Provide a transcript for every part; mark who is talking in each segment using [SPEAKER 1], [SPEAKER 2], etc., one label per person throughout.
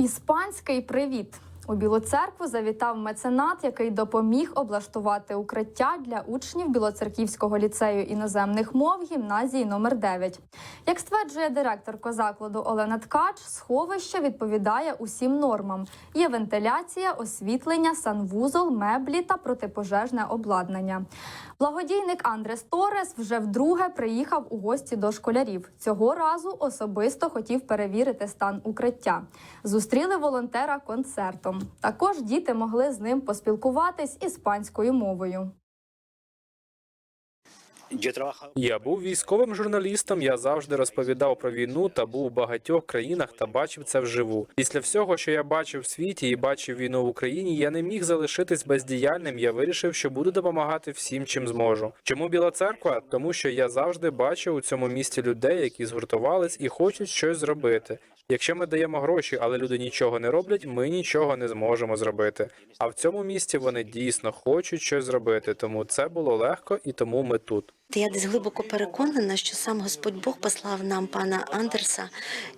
[SPEAKER 1] Іспанський привіт. У Білу церкву завітав меценат, який допоміг облаштувати укриття для учнів Білоцерківського ліцею іноземних мов гімназії номер 9 Як стверджує директорка закладу Олена Ткач, сховище відповідає усім нормам: є вентиляція, освітлення, санвузол, меблі та протипожежне обладнання. Благодійник Андрес Торес вже вдруге приїхав у гості до школярів. Цього разу особисто хотів перевірити стан укриття. Зустріли волонтера концертом. Також діти могли з ним поспілкуватись іспанською мовою.
[SPEAKER 2] Я був військовим журналістом. Я завжди розповідав про війну та був у багатьох країнах та бачив це вживу. Після всього, що я бачив в світі і бачив війну в Україні, я не міг залишитись бездіяльним. Я вирішив, що буду допомагати всім, чим зможу. Чому Біла церква? Тому що я завжди бачив у цьому місті людей, які згуртувались і хочуть щось зробити. Якщо ми даємо гроші, але люди нічого не роблять, ми нічого не зможемо зробити. А в цьому місті вони дійсно хочуть щось зробити. Тому це було легко і тому ми тут.
[SPEAKER 3] Я десь глибоко переконана, що сам Господь Бог послав нам пана Андерса,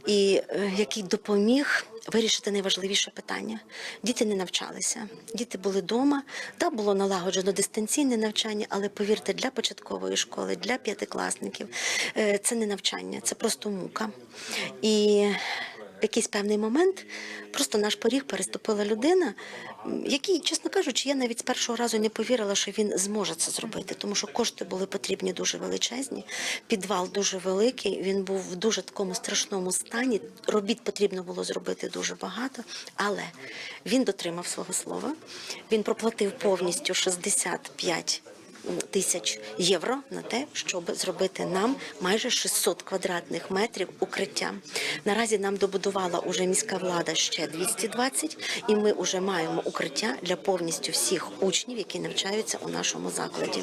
[SPEAKER 3] і е, який допоміг вирішити найважливіше питання. Діти не навчалися, діти були вдома. Да, було налагоджено дистанційне навчання, але повірте, для початкової школи, для п'ятикласників е, це не навчання, це просто мука. І якийсь певний момент просто наш поріг переступила людина, м, який, чесно кажучи, я навіть з першого разу не повірила, що він зможе це зробити, тому що кошти були потрібні дуже величезні, підвал дуже великий. Він був в дуже такому страшному стані. Робіт потрібно було зробити дуже багато, але він дотримав свого слова. Він проплатив повністю 65 тисяч євро на те, щоб зробити нам майже 600 квадратних метрів укриття. Наразі нам добудувала уже міська влада ще 220, і ми вже маємо укриття для повністю всіх учнів, які навчаються у нашому закладі.